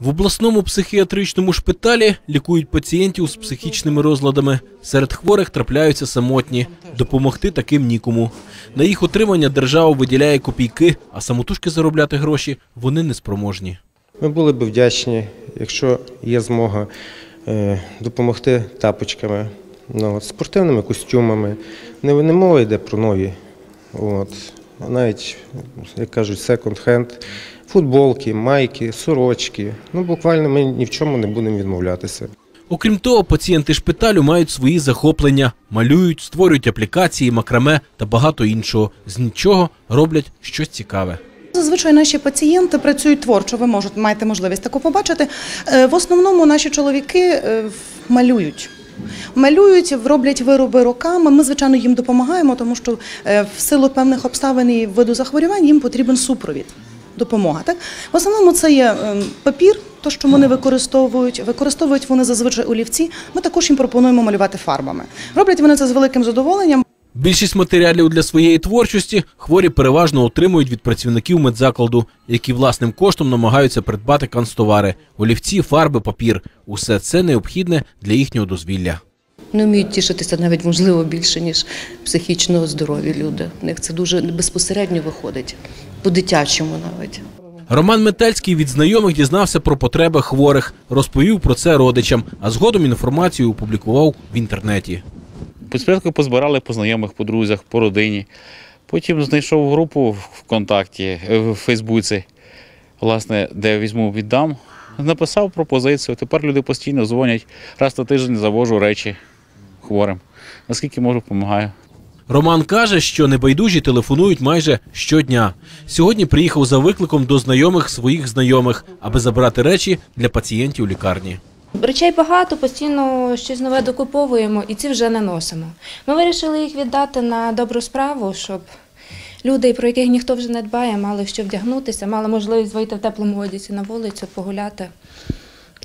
В обласному психіатричному шпиталі лікують пацієнтів з психічними розладами. Серед хворих трапляються самотні. Допомогти таким нікому. На їх отримання держава виділяє копійки, а самотужки заробляти гроші вони не спроможні. Ми були б вдячні, якщо є змога е, допомогти тапочками, ну, спортивними костюмами. Не, мова йде про нові. Навіть, як кажуть, секонд-хенд, футболки, майки, сорочки. Ну, буквально ми ні в чому не будемо відмовлятися. Окрім того, пацієнти шпиталю мають свої захоплення, малюють, створюють аплікації, макраме та багато іншого. З нічого роблять щось цікаве. Зазвичай наші пацієнти працюють творчо. Ви можете маєте можливість таку побачити. Е, В основному наші чоловіки е, малюють. Малюють, роблять вироби руками. Ми, звичайно, їм допомагаємо, тому що е, в силу певних обставин і виду захворювань їм потрібен супровід, допомога. Так? В основному це є е, папір, то, що вони використовують. Використовують вони зазвичай олівці. Ми також їм пропонуємо малювати фарбами. Роблять вони це з великим задоволенням. Більшість матеріалів для своєї творчості хворі переважно отримують від працівників медзакладу, які власним коштом намагаються придбати канцтовари – олівці, фарби, папір. Усе це необхідне для їхнього дозвілля. Не вміють тішитися навіть можливо більше, ніж психічно здорові люди. У них це дуже безпосередньо виходить, по-дитячому навіть. Роман Метельський від знайомих дізнався про потреби хворих, розповів про це родичам, а згодом інформацію опублікував в інтернеті. Спочатку позбирали по знайомих, по друзях, по родині. Потім знайшов групу в контакті е, в Фейсбуці, власне, де візьму віддам. Написав пропозицію. Тепер люди постійно дзвонять. Раз на тиждень завожу речі хворим. Наскільки можу, допомагаю. Роман каже, що небайдужі телефонують майже щодня. Сьогодні приїхав за викликом до знайомих своїх знайомих, аби забрати речі для пацієнтів лікарні. Речей багато, постійно щось нове докуповуємо і ці вже не носимо. Ми вирішили їх віддати на добру справу, щоб люди, про яких ніхто вже не дбає, мали що вдягнутися, мали можливість вийти в теплому одязі на вулицю, погуляти.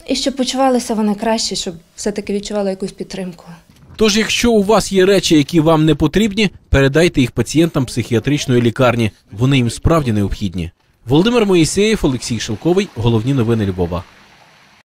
І щоб почувалися вони краще, щоб все-таки відчували якусь підтримку. Тож, якщо у вас є речі, які вам не потрібні, передайте їх пацієнтам психіатричної лікарні. Вони їм справді необхідні. Володимир Моїсеєв, Олексій Шелковий. Головні новини Львова.